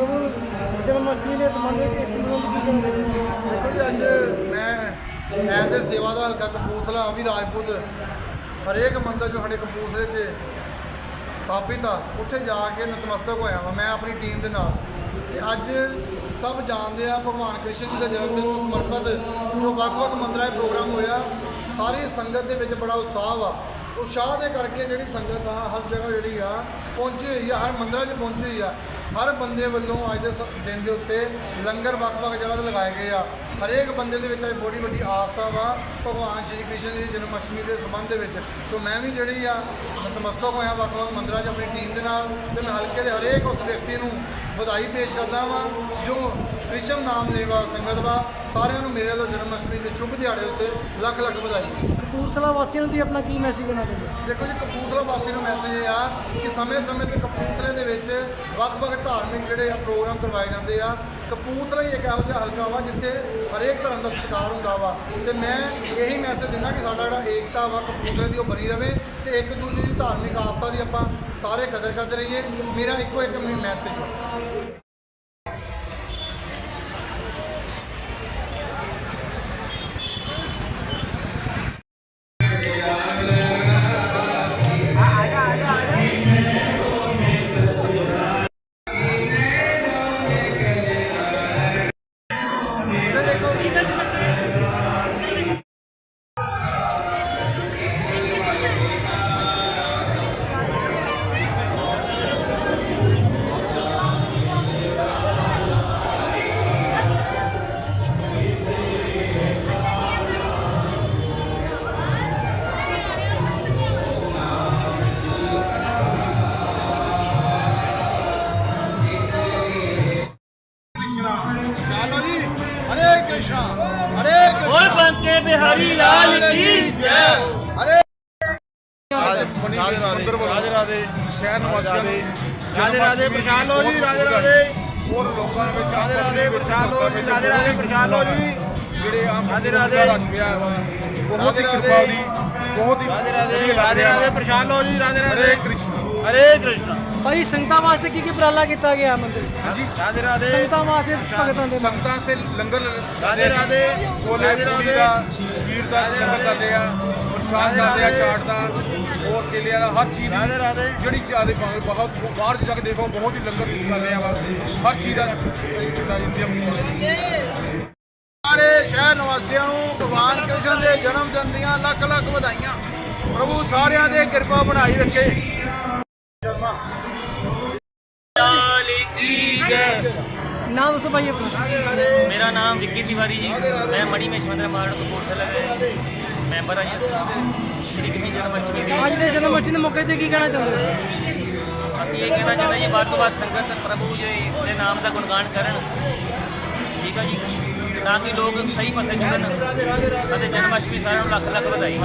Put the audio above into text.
ਜੋ ਜਨਮਸ਼ਟਮੀ ਦੇ ਸੰਬੰਧ ਵਿੱਚ ਦੇਖੋ ਜੀ, ਅੱਜ ਮੈਂ ਐਜ਼ ਅ ਸੇਵਾਦਾਰ ਹਲਕਾ ਕਪੂਰਥਲਾ ਵੀ ਰਾਜਪੂਤ, ਹਰੇਕ ਮੰਦਰ ਜੋ ਸਾਡੇ ਕਪੂਰਥਲੇ 'ਚ ਸਥਾਪਿਤ ਆ, ਉੱਥੇ ਜਾ ਕੇ ਨਤਮਸਤਕ ਹੋਇਆ ਵਾਂ, ਮੈਂ ਆਪਣੀ ਟੀਮ ਦੇ ਨਾਲ। ਤੇ ਅੱਜ ਸਭ ਜਾਣਦੇ ਆ, ਭਗਵਾਨ ਕ੍ਰਿਸ਼ਨ ਜੀ ਦਾ ਜਨਮ ਦਿਨ ਨੂੰ ਸਮਰਪਿਤ ਜੋ ਵੱਖ-ਵੱਖ ਮੰਦਰਾਂ 'ਚ ਪ੍ਰੋਗਰਾਮ ਹੋਇਆ, ਸਾਰੀ ਸੰਗਤ ਦੇ ਵਿੱਚ ਬੜਾ ਉਤਸ਼ਾਹ ਆ ਉਤਸ਼ਾਹ ਦੇ ਕਰਕੇ ਜਿਹੜੀ ਸੰਗਤ ਆ, ਹਰ ਜਗ੍ਹਾ ਜਿਹੜੀ ਆ ਪਹੁੰਚੀ ਹੋਈ ਆ, ਹਰ ਮੰਦਰਾਂ 'ਚ ਪਹੁੰਚੀ ਹੋਈ ਆ। ਹਰ ਬੰਦੇ ਵੱਲੋਂ ਅੱਜ ਦੇ ਸ- ਦਿਨ ਦੇ ਉੱਤੇ ਲੰਗਰ ਵੱਖ-ਵੱਖ ਜਗ੍ਹਾ ਤੇ ਲਗਾਏ ਗਏ ਆ। ਹਰੇਕ ਬੰਦੇ ਦੇ ਵਿੱਚ ਅੱਜ ਬੜੀ ਵੱਡੀ ਆਸਥਾ ਵਾ, ਭਗਵਾਨ ਸ਼੍ਰੀ ਕ੍ਰਿਸ਼ਨ ਜੀ ਦੀ ਜਨਮ ਅਸ਼ਟਮੀ ਦੇ ਸੰਬੰਧ ਦੇ ਵਿੱਚ। ਸੋ ਮੈਂ ਵੀ ਜਿਹੜੀ ਆ, ਨਤਮਸਤਕ ਹੋਇਆ ਵੱਖ-ਵੱਖ ਮੰਦਰਾਂ 'ਚ ਆਪਣੀ ਟੀਮ ਦੇ ਨਾਲ ਤੇ ਮੈਂ ਹਲਕੇ ਦੇ ਹਰੇਕ ਉਸ ਵਿਅਕਤੀ ਨੂੰ ਵਧਾਈ ਪੇਸ਼ ਕਰਦਾ ਵਾਂ, ਜੋ ਕ੍ਰਿਸ਼ਨ ਨਾਮ ਲੇਵਾ ਸੰਗਤ ਵਾ ਸਾਰਿਆਂ ਨੂੰ ਮੇਰੇ ਵੱਲੋਂ ਜਨਮ ਅਸ਼ਟਮੀ ਦੇ ਸ਼ੁਭ ਦਿਹਾੜੇ ਉੱਤੇ ਲੱਖ ਲੱਖ ਵਧਾਈ। ਕਪੂਰਥਲਾ ਵਾਸੀਆਂ ਨੂੰ ਤੁਸੀਂ ਆਪਣਾ ਕੀ ਮੈਸੇਜ ਦੇਣਾ ਚਾਹੁੰਦੇ ਦੇਖੋ ਜੀ ਕਪੂਰਥਲਾ ਵਾਸੀ ਨੂੰ ਮੈਸੇਜ ਇਹ ਆ ਕਿ ਸਮੇਂ-ਸਮੇਂ ਤੇ ਕਪੂਰਥਲੇ ਦੇ ਵਿੱਚ ਵੱਖ-ਵੱਖ ਧਾਰਮਿਕ ਜਿਹੜੇ ਆ ਪ੍ਰੋਗਰਾਮ ਕਰਵਾਏ ਜਾਂਦੇ ਆ। ਕਪੂਰਥਲਾ ਹੀ ਇੱਕ ਇਹੋ ਜਿਹਾ ਹਲਕਾ ਵਾ ਜਿੱਥੇ ਹਰੇਕ ਧਰਮ ਦਾ ਸਤਿਕਾਰ ਹੁੰਦਾ ਵਾ। ਤੇ ਮੈਂ ਇਹੀ ਮੈਸੇਜ ਦਿੰਦਾ ਕਿ ਸਾਡਾ ਜਿਹੜਾ ਏਕਤਾ ਵਾ ਕਪੂਰਥਲੇ ਦੀ ਉਹ ਬਣੀ ਰਵੇ ਤੇ ਇੱਕ ਦੂਜੇ ਦੀ ਧਾਰਮਿਕ ਆਸਥਾ ਦੀ ਆਪਾਂ ਸਾਰੇ ਕਦਰ ਕਰਦੇ ਰਹੀਏ। ਮੇਰਾ ਇੱਕੋ ਇੱਕ ਮੈਸੇਜ ਬੰਤੇ ਬਿਹਾਰੀ ਲਾਲ ਕੀ ਬਹੁਤ ਹੀ ਰਾਜੇ ਰਾਜੇ। ਰਾਜੇ ਲੋ ਜੀ ਰਾਜੇ ਰਾਜੇ। ਕ੍ਰਿਸ਼ਨ। ਹਰੇ ਕ੍ਰਿਸ਼ਨ। ਭਾਈ ਸੰਗਤਾਂ ਵਾਸਤੇ ਕੀ ਕੀ ਉਪਰਾਲਾ ਕੀਤਾ ਗਿਆ ਮੰਦਿਰ? ਹਾਂਜੀ ਰਾਧੇ ਰਾਧੇ। ਸੰਗਤਾਂ ਵਾਸਤੇ ਭਗਤਾਂ ਦੇ ਸੰਗਤਾਂ ਵਾਸਤੇ ਲੰਗਰ ਰਾਧੇ ਰਾਧੇ ਛੋਲੇ ਪੂਰੀ ਦਾ ਖੀਰ ਦਾ ਲੰਗਰ ਚੱਲਦੇ ਆ ਪ੍ਰਸ਼ਾਦ ਚੱਲਦੇ ਆ ਚਾਟ ਦਾ ਹੋਰ ਕੇਲਿਆਂ ਦਾ ਹਰ ਚੀਜ਼ ਰਾਧੇ ਰਾਧੇ। ਜਿਹੜੀ ਚਾਹਦੇ ਭਾਵੇਂ ਬਹੁਤ ਬਾਹਰ ਜਾ ਕੇ ਦੇਖੋ ਬਹੁਤ ਹੀ ਲੰਗਰ ਚੱਲਦੇ ਆ ਹਰ ਚੀਜ਼ ਦਾ ਕੀਤਾ ਜਾਂਦੀ ਆ ਸਾਰੇ ਸ਼ਹਿਰ ਨਿਵਾਸੀਆਂ ਨੂੰ ਭਗਵਾਨ ਕ੍ਰਿਸ਼ਨ ਦੇ ਜਨਮ ਦਿਨ ਦੀਆਂ ਲੱਖ ਲੱਖ ਵਧਾਈਆਂ। ਪ੍ਰਭੂ ਸਾਰਿਆਂ ਦੇ ਕਿਰਪਾ ਬਣਾਈ ਰੱਖੇ। की जय ਨਾਮ ਦੱਸੋ ਭਾਈ ਆਪਣਾ मेरा नाम विक्की तिवारी जी मैं मणि में शमंद्र मार्ड कपूरथला ਦੇ ਮੈਂਬਰ ਹਾਂ ਜੀ ਸ਼੍ਰੀ ਕ੍ਰਿਸ਼ਨ ਜਨਮ ਅਸ਼ਟਮੀ ਦੇ ਅੱਜ ਦੇ ਜਨਮ ਅਸ਼ਟਮੀ ਦੇ ਮੌਕੇ ਤੇ ਕੀ ਕਹਿਣਾ ਚਾਹੁੰਦੇ ਹੋ ਅਸੀਂ ਇਹ ਕਹਿਣਾ ਚਾਹੁੰਦੇ ਹਾਂ ਜੀ ਵੱਧ ਤੋਂ ਵੱਧ ਸੰਗਤ ਪ੍ਰਭੂ ਜੀ ਦੇ ਨਾਮ ਦਾ ਗੁਣਗਾਨ ਕਰਨ ਠੀਕ ਹੈ ਜੀ ਤਾਂ ਕਿ ਲੋਕ ਸਹੀ ਪਾਸੇ ਜੁੜਨ ਅਤੇ ਜਨਮ ਅਸ਼ਟਮੀ ਸਾਰਿਆਂ ਨੂੰ ਲੱਖ ਲੱਖ ਵਧਾਈ